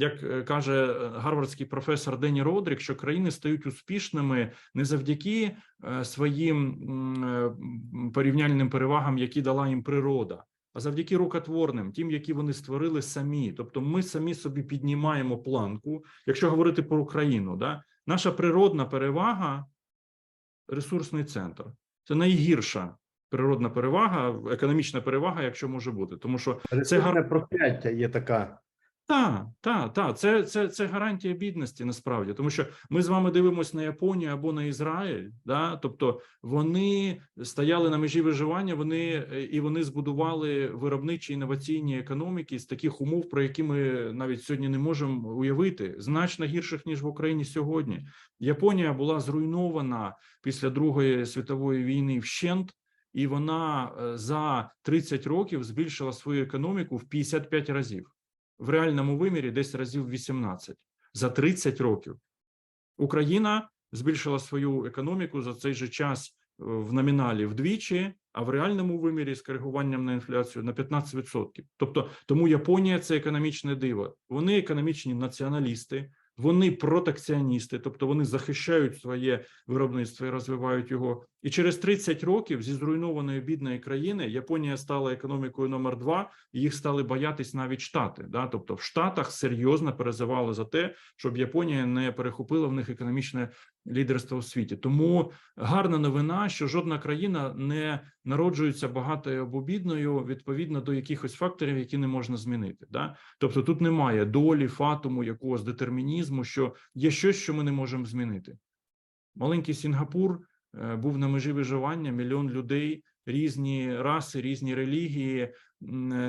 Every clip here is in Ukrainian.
як е, каже е, гарвардський професор Дені Родрік, що країни стають успішними не завдяки е, своїм порівняльним перевагам, які дала їм природа, а завдяки рукотворним, тим, які вони створили самі. Тобто, ми самі собі піднімаємо планку. Якщо говорити про Україну, да наша природна перевага ресурсний центр. Це найгірша природна перевага, економічна перевага, якщо може бути, тому що Ресурсне прокляття є така. Так, так, так, це, це, це гарантія бідності насправді, тому що ми з вами дивимося на Японію або на Ізраїль, да? тобто вони стояли на межі виживання, вони е, і вони збудували виробничі інноваційні економіки з таких умов, про які ми навіть сьогодні не можемо уявити, значно гірших ніж в Україні сьогодні. Японія була зруйнована після Другої світової війни вщент. І вона е, за 30 років збільшила свою економіку в 55 разів в реальному вимірі десь разів 18 за 30 років. Україна збільшила свою економіку за цей же час е, в номіналі вдвічі, а в реальному вимірі з коригуванням на інфляцію на 15%. Тобто, тому Японія це економічне диво. Вони економічні націоналісти, вони протекціоністи, тобто вони захищають своє виробництво і розвивають його. І через 30 років зі зруйнованої бідної країни Японія стала економікою номер два. і Їх стали боятись навіть штати. Да? Тобто в Штатах серйозно перезивали за те, щоб Японія не перехопила в них економічне лідерство у світі. Тому гарна новина, що жодна країна не народжується багатою або бідною відповідно до якихось факторів, які не можна змінити. Да? Тобто тут немає долі, фатуму, якогось детермінізму, що є щось, що ми не можемо змінити. Маленький Сінгапур е, був на межі виживання, мільйон людей, різні раси, різні релігії, е,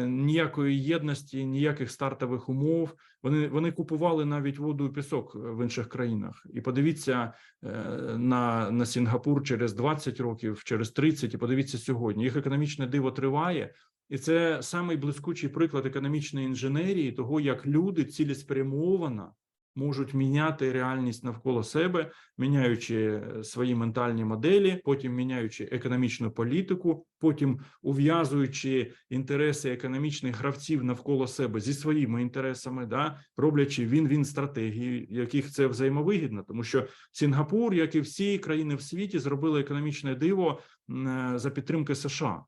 ніякої єдності, ніяких стартових умов. Вони, вони купували навіть воду і пісок в інших країнах. І подивіться е, на, на Сінгапур через 20 років, через 30, і подивіться сьогодні. Їх економічне диво триває. І це самий блискучий приклад економічної інженерії, того, як люди цілеспрямовано можуть міняти реальність навколо себе, міняючи е, свої ментальні моделі, потім міняючи економічну політику, потім ув'язуючи інтереси економічних гравців навколо себе зі своїми інтересами, да роблячи він-він стратегії, яких це взаємовигідно, тому що Сінгапур, як і всі країни в світі, зробили економічне диво е, за підтримки США.